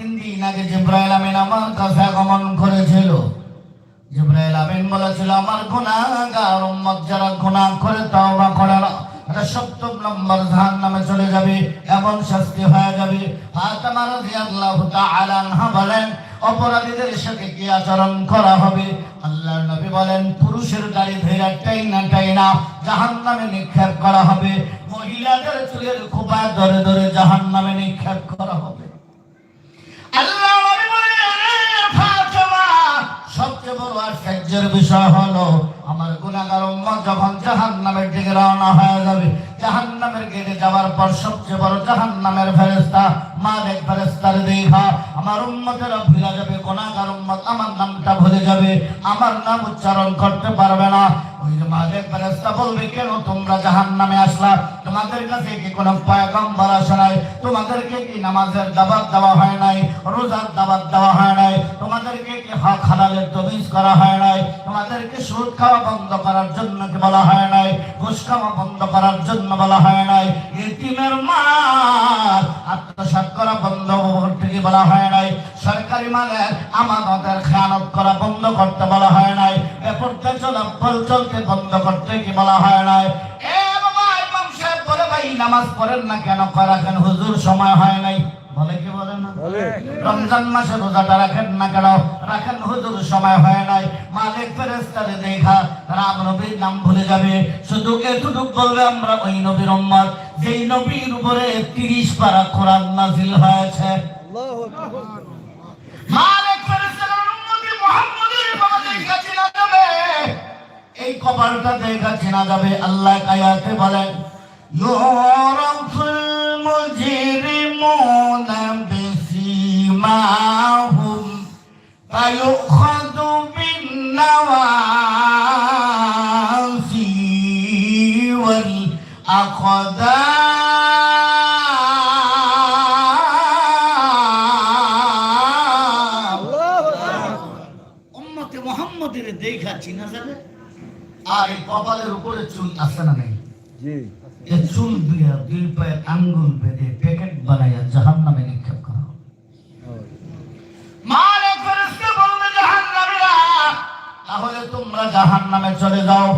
তিন দিন আগে জিব্রাইল আমিন আমার কাছে আগমন করেছিল। জিব্রাইল আমিন বলেছিল, আমার গুনাহগার উম্মত যারা গুনাহ করে তওবা করে না এটা সপ্তম নম্বর জাহান নামে চলে যাবে, এমন শাস্তি হয়ে যাবে। ফাতেমা রাদিয়াল্লাহু তাআলা আনহা বলেন, অপরাধীদের সাথে কি আচরণ করা হবে? আল্লাহর নবী বলেন, পুরুষের দাড়ি ধরে টাইনা টাইনা জাহান্নামে নিক্ষেপ করা হবে, মহিলাদের চুলের খোপা ধরে ধরে জাহান্নামে নিক্ষেপ করা হবে। আল্লাহ বলেন, ফাতেমা, সবচেয়ে আমার নাম উচ্চারণ করতে পারবে না। ওই মালিক ফেরেশতা বলবে, কেন তোমরা জাহান্নামে আসলা? তোমাদের কাছে কি কোনো পয়গম্বর আসে নাই? তোমাদেরকে কি নামাজের দাবাত দেওয়া হয় নাই? রোজার দাবাত দেওয়া হয় নাই? তোমাদেরকে কি হক হালালের তমিজ করা হয় নাই। তোমাদেরকে সুদ খাওয়া বন্ধ করার জন্য বলা হয় নাই? ঘুষ খাওয়া বন্ধ করার জন্য বলা হয় নাই। ইতিমের মাল আত্মসাৎ করা বন্ধ করতে কি বলা হয় নাই? সরকারি মালের আমাদের খেয়ানত করা বন্ধ করতে বলা হয় নাই। বেপরতে চলাফল চলতে বন্ধ করতে কি বলা হয় নাই? এ বাবা, ইমাম সাহেব বলে, ভাই, নামাজ পড়েন না কেন? করা কেন হুজুর, সময় হয় নাই। রমজান মাসে রোজাটা রাখেন না কেন? রাখেন হুজুর সময় হয় নাই। মালিক ফেরেস্তারে দেখা রাম নবীর নাম ভুলে যাবে। শুধু এতটুক বলবে আমরা ওই নবীর উম্মত। যেই নবীর উপরে তিরিশ পারা কোরআন নাজিল হয়েছে। মালিক ফেরেস্তার উম্মতি মুহাম্মদের বাবা দেখা চেনা যাবে। এই কপালটা দেখা চেনা যাবে আল্লাহ কায়াতে বলেন বিসিমাহুম বিন নাওয়াসি ওয়াল আকদাম উম্মতে মুহাম্মদের দেখা চিনা যাবে? আর এই কপালের উপরে চুল আছে না নেই? জি। এ চুল দিয়া দুই পায়ের আঙ্গুল বেঁধে প্যাকেট বানাইয়া জাহান্নামে নিক্ষেপ করা তাহলে তোমরা জাহান্নামে চলে যাও।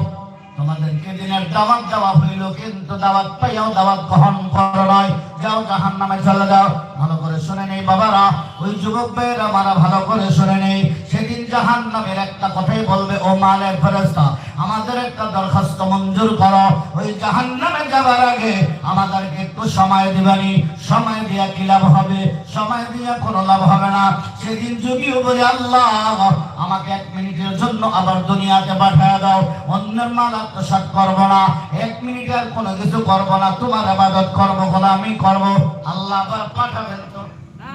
তোমাদেরকে দিনের দাওয়াত দেওয়া হইল, কিন্তু দাওয়াত পাইয়াও দাওয়াত গ্রহণ করো নয় যাও জাহান্নামে চলে যাও। ভালো করে শুনে নেই বাবারা। ওই যুবক ভাইয়েরা, মারা ভালো করে শুনে নেই। সেদিন জাহান্নামের একটা কথাই বলবে, ও মালের ফেরেশতা, আমাদের একটা দরখাস্ত মঞ্জুর করো। ওই জাহান্নামে যাবার আগে আমাদেরকে একটু সময় দিবানি। সময় দিয়া কি লাভ হবে? সময় দিয়া কোনো লাভ হবে না। সেদিন যদিও বলে, আল্লাহ, আমাকে এক মিনিটের জন্য আবার দুনিয়াতে পাঠিয়ে দাও। অন্যের মাল আত্মসাৎ করব না। এক মিনিটের কোনো কিছু করব না। তোমার আবাদত করব কোনো আমি করব। আল্লাহ আবার পাঠাবেন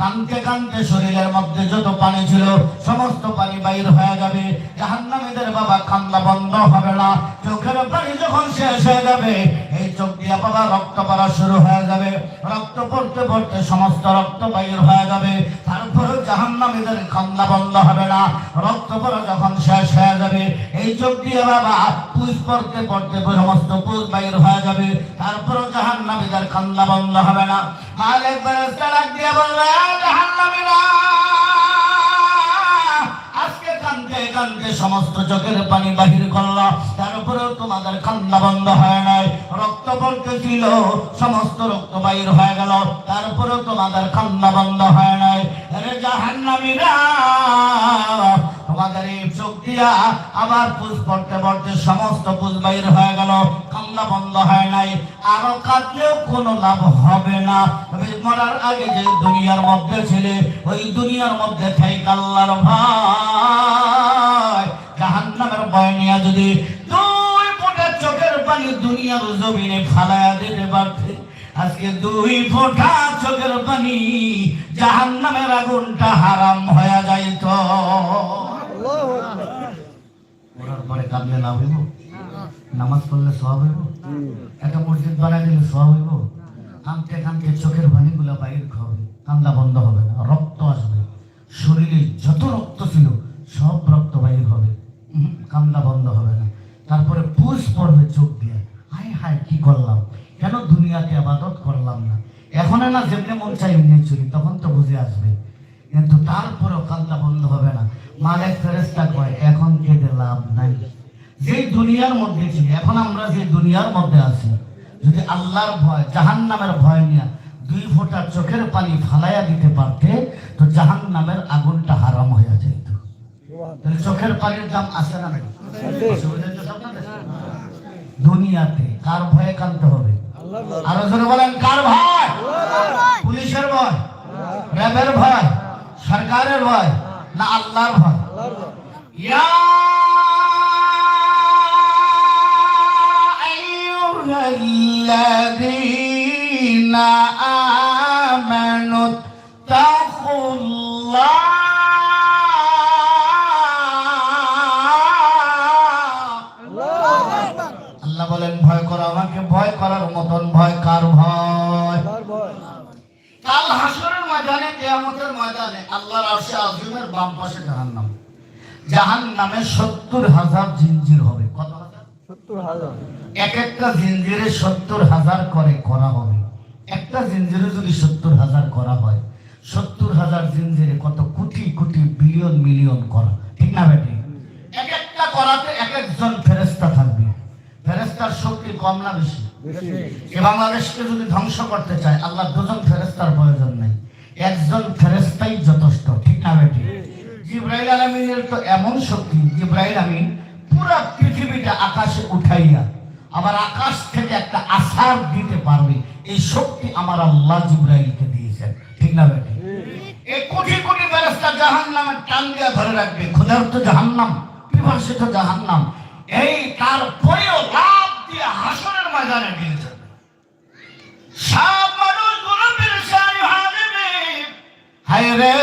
কানতে কানতে শরীরের মধ্যে যত পানি ছিল, সমস্ত পানি বাইর হয়ে যাবে। জাহান্নামীদের বাবা কান্না বন্ধ হবে না। চোখের পানি যখন শেষ হয়ে যাবে, এই চোখ দিয়ে বাবা রক্ত পড়া শুরু হয়ে যাবে। রক্ত পড়তে পড়তে সমস্ত রক্ত বাইর হয়ে যাবে। তারপরে জাহান্নামীদের কান্না বন্ধ হবে না। রক্ত পড়া যখন শেষ হয়ে যাবে, এই চোখ দিয়ে বাবা পুষ পড়তে পড়তে সমস্ত পুষ বাইর হয়ে যাবে। তারপরে জাহান্নামীদের কান্না বন্ধ হবে না। ফেরেশতা ডাক দিয়ে বলবে "এ জাহান্নামীরা আজকে কান্দতে কান্দতে সমস্ত চোখের পানি বাহির করল। তারপরেও তোমাদের কান্না বন্ধ হয় নাই। রক্ত পড়তেছিল সমস্ত রক্ত বাহির হয়ে গেল। তারপরেও তোমাদের কান্না বন্ধ হয় নাই। জাহান্নামীরা এই চোখ দিয়া আবার পুষ পড়তে পড়তে সমস্ত পুষ বাইর হয়ে গেল। কান্না বন্ধ হয় নাই। আরও কাঁদলেও কোনো লাভ হবে না। মরার আগে যে দুনিয়ার মধ্যে ছিলে, ওই দুনিয়ার মধ্যে থাই কাল্লার ভাই জাহান্নামের ভয় নিয়ে যদি দুই ফোঁটা চোখের পানি দুনিয়ার জমিনে ফালায়া দিতে পারতে, আজকে দুই ফোঁটা চোখের পানি জাহান নামের আগুনটা হারাম হয়ে যাইত। ওরার পরে কাঁদলে লাভ হইব? নামাজ পড়লে সব হইব? একটা মসজিদ বানাই দিলে সব হইব? কানতে কানতে চোখের পানিগুলো বাইর হবে, কান্দা বন্ধ হবে না, রক্ত আসবে। শরীরে যত রক্ত ছিল, সব রক্ত বাইর হবে। কান্না বন্ধ হবে না। তারপরে পুষ পড়বে চোখ দিয়ে, হায় হায়, কি করলাম? কেন দুনিয়াতে আবাদত করলাম না? এখন না, যেমনি মন চাই এমনি চলি, তখন তো বুঝে আসবে। কিন্তু তারপরেও কান্না বন্ধ হবে না। মালেক ফেরেস্তা কয়, এখন কেঁদে লাভ নাই। যে দুনিয়ার মধ্যে ছিল, এখন আমরা যে দুনিয়ার মধ্যে আছি, যদি আল্লাহর ভয় জাহান নামের ভয় নিয়ে দুই ফোঁটা চোখের পানি ফালাইয়া দিতে পারতে, তো জাহান নামের আগুনটা হারাম হয়ে যেত চোখের পানির দাম আছে না? দুনিয়াতে কার ভয়ে কানতে হবে? আরও বলেন, কার ভয়? পুলিশের ভয়? র্যাবের ভয়? সরকারের ভয়? না আল্লাহর ভয় ইয়া আইয়ুহাল্লাযীনা আমানু তাকুল্লাহ। আল্লাহ বলেন ভয় করো আমাকে ভয় করার মতন ভয়? কার ভয়? কাল হাসরের ময়দানে কিয়ামতের ময়দানে আল্লাহর আরশে আযীমের বাম পাশে জাহান্নাম। জাহান্নামে 70 হাজার জিনজির হবে। কত হাজার? এক একটা জিনজিরে 70 হাজার করে করা হবে। একটা জিনজিরে যদি 70 হাজার করা হয় 70 হাজার জিনজিরে কত কোটি কোটি বিলিয়ন মিলিয়ন করা? ঠিক না বেটি? এক একটা করাতে এক একজন ফেরেশতা থাকবে। ফেরেশতার শক্তি কম না বেশি? এ বাংলাদেশকে যদি ধ্বংস করতে চায় আল্লাহ দুজন ফেরেস্তার প্রয়োজন নেই। একজন ফেরেস্তাই যথেষ্ট ঠিক না বেটি? জিব্রাইল আলমিনের তো এমন শক্তি জিব্রাইল আমিন পুরা পৃথিবীটা আকাশে উঠাইয়া আবার আকাশ থেকে একটা আসার দিতে পারবে। এই শক্তি আমার আল্লাহ জিব্রাইলকে দিয়েছেন ঠিক না বেটি? এই কোটি কোটি ফেরেস্তা জাহান নামের টান দিয়া ধরে রাখবে খোদার তো জাহান্নাম বিভাষিত জাহান্নাম। এই তারপরেও লাভ দিয়ে হাসনের ময়দানে নিয়ে যাবে। সব যাবে হায় রে,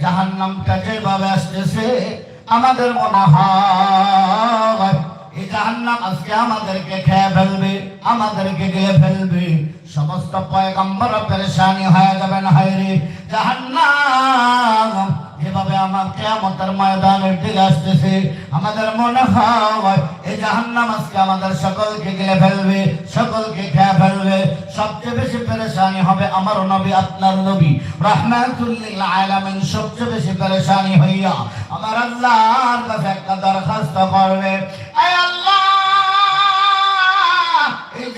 জাহান্নামটা যেভাবে আসতেছে, আমাদের মনে হয় এই জাহান্নাম আজকে আমাদেরকে খেয়ে ফেলবে, আমাদেরকে গিয়ে ফেলবে। সমস্ত পয়গম্বর পরেশানি হয়ে যাবেন, হায় রে, জাহান্নাম। যেভাবে আমার কেয়ামতের ময়দানের দিকে আসতেছে। আমাদের মনে হয় এই জাহান্নাম আজকে আমাদের সকলকে গিলে ফেলবে, সকলকে খেয়ে ফেলবে। সবচেয়ে বেশি পেরেশানি হবে আমার নবী, আপনার নবী। রাহমাতুল্লিল আলামিন সবচেয়ে বেশি পেরেশানি হইয়া আমার আল্লাহর কাছে একটা দরখাস্ত করবে। আল্লাহ!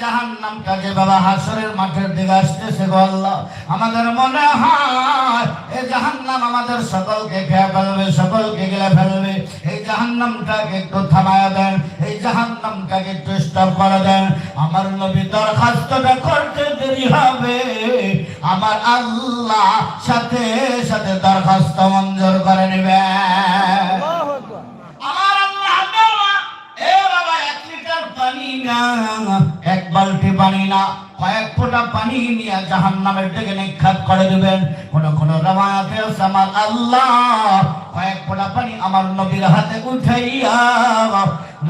এই জাহান্নামটা যে বাবা? হাসরের মাঠের দিকে আসতেছে গো আল্লাহ। আমাদের মনে হয় এই জাহান্নাম আমাদের সকলকে খেয়ে ফেলবে সকলকে গিলে ফেলবে। এই জাহান্নামটাকে একটু থামায়া দেন এই জাহান্নামটাকে একটু স্টপ করে দেন। আমার নবী দরখাস্তটা করতে দেরি হবে। আমার আল্লাহ সাথে সাথে দরখাস্ত মঞ্জুর করে নেবে। আমার আল্লাহ এ বাবা এক লিটার পানি না। এক বালতি পানি না, কয়েক ফোঁটা পানি নিয়ে জাহান নামের দিকে নিক্ষেপ করে দেবেন। কোন কোন রামায়াতে আমার আল্লাহ, কয়েক ফোঁটা পানি আমার নবীর হাতে উঠাইয়া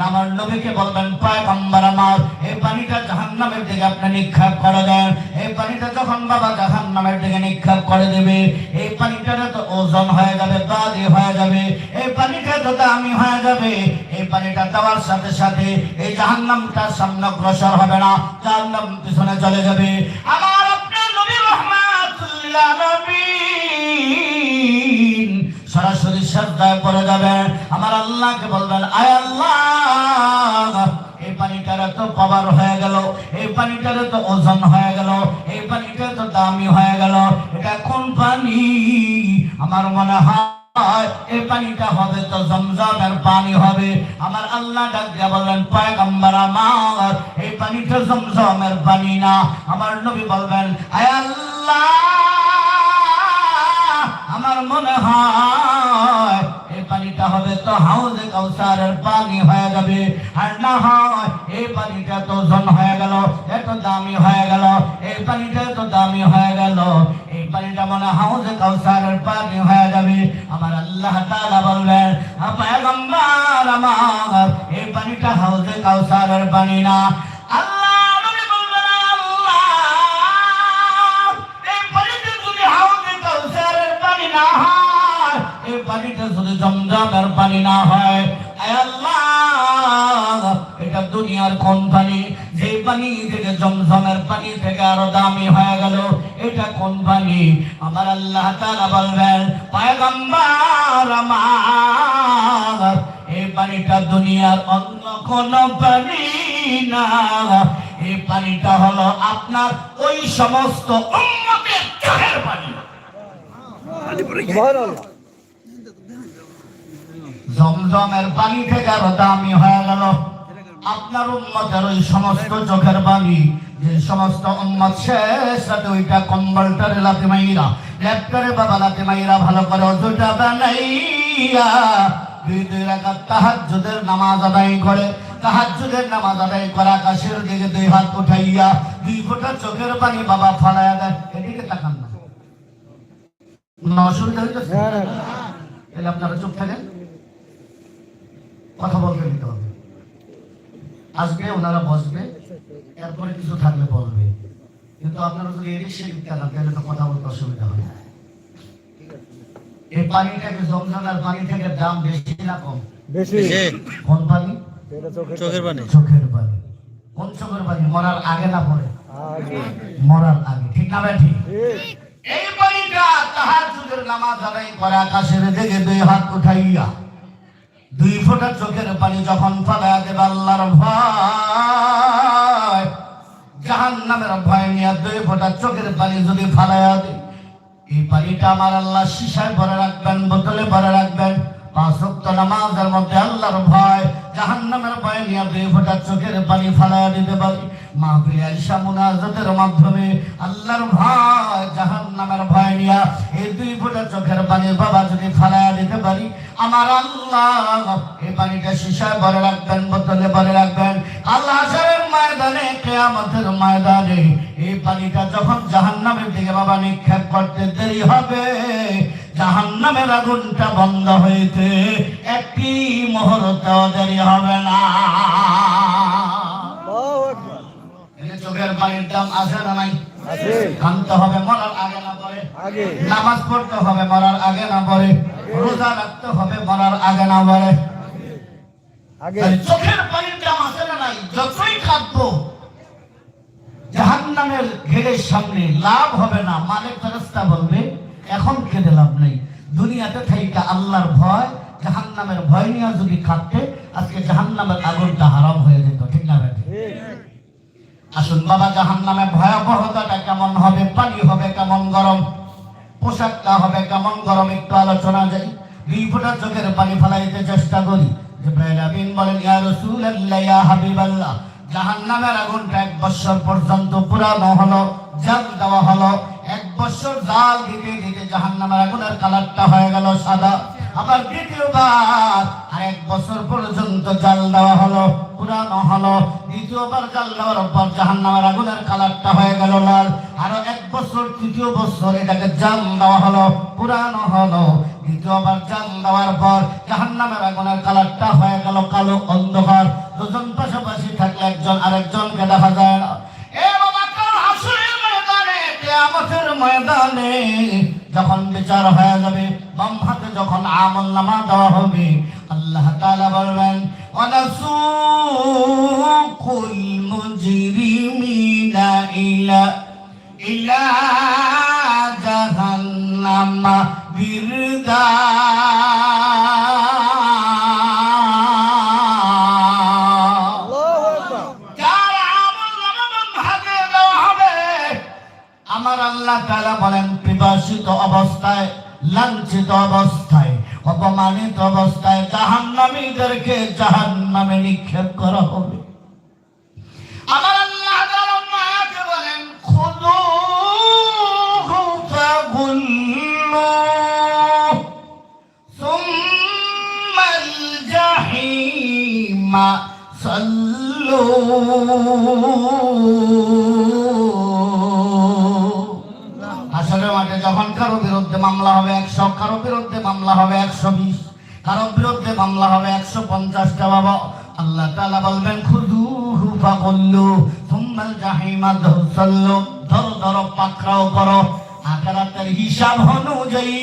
আমার নবীকে বলবেন, পয়গম্বর আমার, এই পানিটা জাহান নামের দিকে আপনি নিক্ষেপ করে দেন। এই পানিটা যখন বাবা জাহান নামের দিকে নিক্ষেপ করে দেবে, এই পানিটা তো ওজন হয়ে যাবে বাদি হয়ে যাবে। এই পানিটা তো দামি হয়ে যাবে। এই পানিটা দেওয়ার সাথে সাথে এই জাহান্নামটা সামনে অগ্রসর হবে না, জাহান্নাম পিছনে চলে যাবে। আমার আপনার নবী রহমাতুল্লাহ নবীন সরাসরি শ্রদ্ধায় পড়ে যাবেন আমার আল্লাহকে বলবেন, আয় আল্লাহ পাওয়ার হয়ে গেল, এই পানিটার তো ওজন হয়ে গেল, এই পানিটা তো দামি হয়ে গেল। এটা কোন পানি? আমার মনে হয় এই পানিটা হবে তো জমজমের পানি হবে। আমার আল্লাহ ডাক দিয়া বললেন, পয়গম্বর আমার, এই পানিটা জমজমের পানি না। আমার নবী বলবেন, আয় আল্লাহ, আমার মনে হয় হবে হাউজে কাউসারের হয়ে যাবে। আর না হয়, এই পানিটা তো ওজন হয়ে গেল এত দামি হয়ে গেল, এই পানিটা তো দামি হয়ে গেল। এই পানিটা মনে হাউজে কাউসারের যাবে। আমার আল্লাহ আমার, এই পানিটা হাউজে কাউসারের পানি না। আল্লাহ পানিটা যদি জমজমের পানি না হয় এটা দুনিয়ার কোন পানি? যে পানি থেকে জমজমের পানি থেকে আরও দামি হয়ে গেল, এটা কোন পানি? আমার আল্লাহ তাআলা বলবেন এই পানিটা দুনিয়ার অন্য কোন পানি না। এই পানিটা হলো আপনার ওই সমস্ত উম্মতের চোখের পানি। জমজমের পানি থেকে আরও দামি হয়ে গেল। আপনার উম্মতের ওই সমস্ত চোখের পানি যে সমস্ত উম্মত শেষ রাতে ওইটা কম্বলটারে লাতে মাইরা ল্যাপটারে বাবা লাতে মাইরা ভালো করে অজুটা বানাইয়া দুই দুই তাহাজ্জুদের নামাজ আদায় করে তাহাজ্জুদের নামাজ আদায় করে আকাশের দিকে দুই হাত উঠাইয়া দুই ফোঁটা চোখের পানি বাবা ফালাইয়া দেয়। এদিকে তাকান না। অসুবিধা হইতেছে? তাহলে আপনারা চুপ থাকেন। কথা বলতে দিতে হবে আসবে ওনারা বসবে এরপরে কিছু থাকলে বলবে। কিন্তু আপনারা যদি এদিক সেদিক তাকান তাহলে তো কথা বলতে অসুবিধা হবে এই পানিটাকে জমজমের পানি থেকে দাম বেশি না কম? বেশি। কোন পানি? চোখের পানি। চোখের পানি। কোন চোখের পানি? মরার আগে না পরে? আগে। মরার আগে। ঠিক না ভাই ঠিক। এই পানিটা তাহাজ্জুদের নামাজ আদায় করে আকাশের দিকে দুই হাত উঠাইয়া দুই ফোঁটা চোখের পানি যখন ফালা দেবে আল্লাহর ভয়, জাহান্নামের ভয় নিয়ে দুই ফোঁটা চোখের পানি যদি ফালাইয়া দেয়, এই পানিটা আমার আল্লাহ শিশায় ভরে রাখবেন, বোতলে ভরে রাখবেন। পাঁচ ওয়াক্ত নামাজের মধ্যে আল্লাহর ভয়, জাহান্নামের ভয় নিয়ে দুই ফোঁটা চোখের পানি ফালাইয়া দিতে পারি। মাহফিলে আইসা মাধ্যমে আল্লাহর ভয়, জাহান্নামের ভয় নিয়ে এই দুই ফোঁটা চোখের পানি বাবা যদি ফালাইয়া দিতে আমার আল্লাহ। এই পানিটা শিশায় ভরে রাখবেন বোতলে ভরে রাখবেন আল্লাহ ময়দানে কেয়ামতের ময়দানে এই পানিটা যখন জাহান্নামের দিকে বাবা নিক্ষেপ করতে দেরি হবে জাহান্নামের আগুনটা বন্ধ হইতে একটি মুহূর্ত দেরি হবে না। চোখের পানির দাম আছে না নাই? আছে। হবে মরার আগে না পরে নামাজ পড়তে হবে মরার আগে না পরে রোজা রাখতে হবে মরার আগে না পরে চোখের আছে না নাই? যতই জাহান্নামের ঘেরের সামনে লাভ হবে না। মালিক বলবে এখন খেতে লাভ নেই। দুনিয়াতে থাইকা আল্লাহর ভয় জাহান্নামের ভয় নিয়ে যদি খাটতে আজকে জাহান্নামের আগুনটা হারাম হয়ে যেত। ঠিক না আসুন বাবা জাহান্নামের ভয়াবহতাটা কেমন হবে, পানি হবে কেমন গরম? পোশাকটা হবে কেমন গরম? একটু আলোচনা যাই। দুই চোখের পানি ফেলাইতে চেষ্টা করি। জিব্রাইল বলেন, ইয়া রাসূলুল্লাহ, ইয়া হাবিবাল্লাহ, জাহান্নামের আগুনটা এক বছর পর্যন্ত পুরানো হলো জাল দেওয়া হলো। এক বছর জাল দিতে দিতে জাহান্নামের আগুনের কালারটা হয়ে গেল সাদা। আবার দ্বিতীয়বার, আর এক বছর পর্যন্ত জাল দেওয়া হলো, পুরানো হলো। দ্বিতীয়বার জাল দেওয়ার পর জাহান্নামের আগুনের কালারটা হয়ে গেল লাল। আরও এক বছর, তৃতীয় বছর এটাকে জাল দেওয়া হলো, পুরানো হলো। দ্বিতীয়বার জাল দেওয়ার পর জাহান্নামের আগুনের কালারটা হয়ে গেল কালো অন্ধকার। দুজন পাশাপাশি থাকলে একজন আরেকজনকে দেখা যায় না। কিয়ামতের ময়দানে যখন বিচার হয়ে যাবে বাম হাতে যখন আমল নামা দেওয়া হবে, আল্লাহ তাআলা বলবেন ইলা জাহান্নামা বিরদা আল্লাহ তাআলা বলেন বিভাসিত অবস্থায়, লাঞ্ছিত অবস্থায়, অপমানিত অবস্থায় জাহান্নামীদেরকে জাহান্নামে নিক্ষেপ করা হবে। আমার আল্লাহ তাআলা আয়াতে বলেন খুদুহু ফাগুল্লু ثم সুম্মা সাল্লু। যখন কারও বিরুদ্ধে মামলা হবে একশো, কারও বিরুদ্ধে মামলা হবে একশো বিশ, কারও বিরুদ্ধে মামলা হবে একশো পঞ্চাশটা বাবা। আল্লাহ তাআলা বলবেন, খুদু হুফা করলু সুম্মাল জাহিমা ধরসাল্লু ধরো ধরো, পাকড়াও করো। আখেরাতের হিসাব অনুযায়ী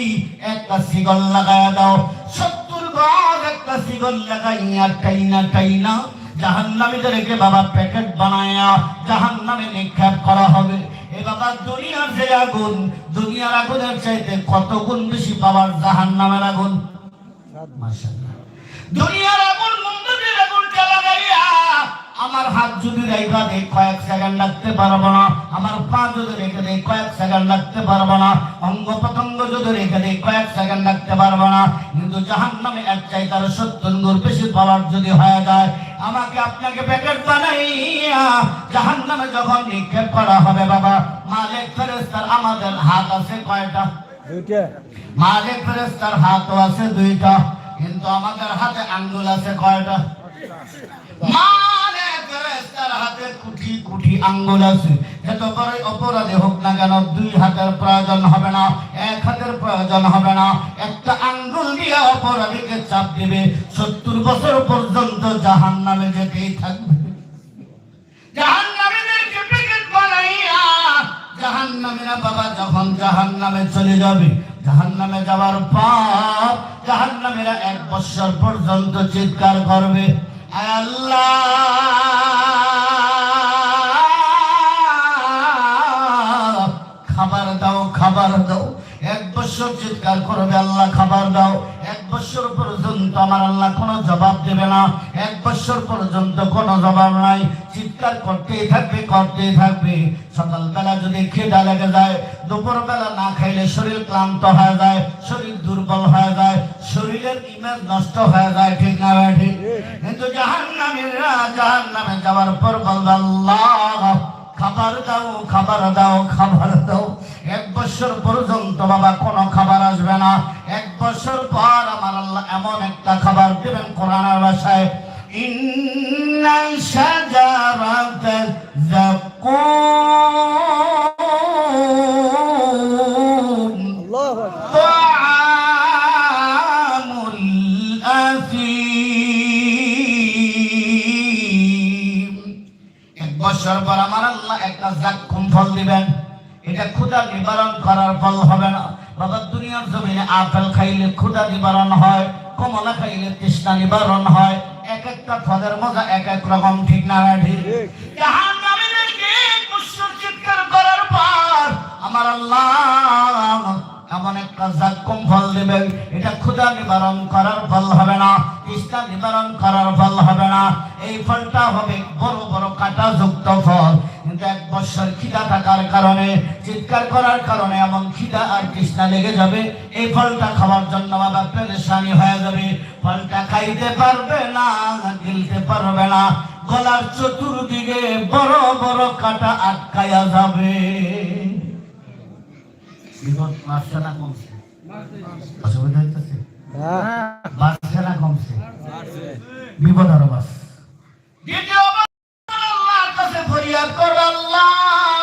একটা সিগল লাগায়া দাও। সত্তর গজ একটা সিগল লাগাইয়া টাইনা টাইনা, জাহান্নামীদেরকে বাবা প্যাকেট বানায়া জাহান্নামে নিক্ষেপ করা হবে। এ বাবা, দুনিয়ার যে আগুন, দুনিয়ার আগুনের চাইতে কত গুণ বেশি পাওয়ার জাহান্নামের আগুন? মাশাআল্লাহ। দুনিয়ার আগুন মন্দিরের আগুনটা আমার হাত যদি রেখা দেয় কয়েক সেকেন্ড রাখতে পারব না, আমার পা যদি রেখে দেয় কয়েক সেকেন্ড রাখতে পারব না অঙ্গ প্রত্যঙ্গ যদি রেখে দেয় কয়েক সেকেন্ড রাখতে পারব না, কিন্তু জাহান নামে এক চাই তার সত্তর গুণ বেশি পাওয়ার যদি হয়ে যায় আমাকে আপনাকে প্যাকেট বানাইয়া জাহান নামে যখন নিক্ষেপ করা হবে বাবা মালিক ফেরেস্তার আমাদের হাত আছে কয়টা? দুইটা। মালিক ফেরেস্তার হাতও আছে দুইটা কিন্তু আমাদের হাতে আঙ্গুল আছে কয়টা? মালিক ফেরেশতার হাতে কুটি কুটি আঙ্গুল আছে। যত বড় অপরাধী হোক না কেন, দুই হাতের প্রয়োজন হবে না, এক হাতের প্রয়োজন হবে না। একটা আঙ্গুল দিয়ে অপরাধীকে চাপ দিবে, সত্তর বছর পর্যন্ত জাহান নামে যেতেই থাকবে। বানাইয়া জাহান্নামীরা বাবা যখন জাহান্নামে চলে যাবে, জাহান্নামে যাওয়ার পর জাহান্নামীরা এক বছর পর্যন্ত চিৎকার করবে, আল্লাহ! চিৎকার করবে, আল্লাহ খাবার দাও। এক বছর পর্যন্ত আমার আল্লাহ কোনো জবাব দেবে না। এক বছর পর্যন্ত কোনো জবাব নাই। চিৎকার করতেই থাকবে করতেই থাকবে। সকালবেলা যদি খিদা লেগে যায় দুপুর বেলা না খাইলে শরীর ক্লান্ত হয়ে যায়, শরীর দুর্বল হয়ে যায়, শরীরের ইমেজ নষ্ট হয়ে যায়, ঠিক না ঠিক? কিন্তু জাহান নামে যাওয়ার পর বলবে, আল্লাহ! খাবার দাও খাবার দাও খাবার দাও। এক বছর পর্যন্ত বাবা, কোনো খাবার আসবে না। এক বছর পর আমার আল্লাহ এমন একটা খাবার দেবেন কোরআনার ভাষায়। ইন্না যা যাকুম বছর পর আমার আল্লাহ একটা জাক্কুম ফল দিবেন। এটা ক্ষুধা নিবারণ করার ফল হবে না। বাবা দুনিয়ার জমিনে আপেল খাইলে ক্ষুধা নিবারণ হয়, কমলা খাইলে তৃষ্ণা নিবারণ হয়। এক একটা ফলের মজা এক এক রকম, ঠিক না করার আমার আল্লাহ এমন একটা জাক্কুম ফল দেবে এটা ক্ষুধা নিবারণ করার ফল হবে না, তৃষ্ণা নিবারণ করার ফল হবে না। এই ফলটা হবে বড় বড় কাটা যুক্ত ফল। কিন্তু এক বছর খিদা থাকার কারণে চিৎকার করার কারণে এমন খিদা আর তৃষ্ণা লেগে যাবে। এই ফলটা খাওয়ার জন্য বাবা পেরেশানি হয়ে যাবে। ফলটা খাইতে পারবে না গিলতে পারবে না। গলার চতুর্দিকে বড় বড় কাটা আটকায়া যাবে। অসুবিধা হইতেছে? বাড়ছে না কমছে। বিপদ আরও বাড়ছে দ্বিতীয়বার আল্লাহর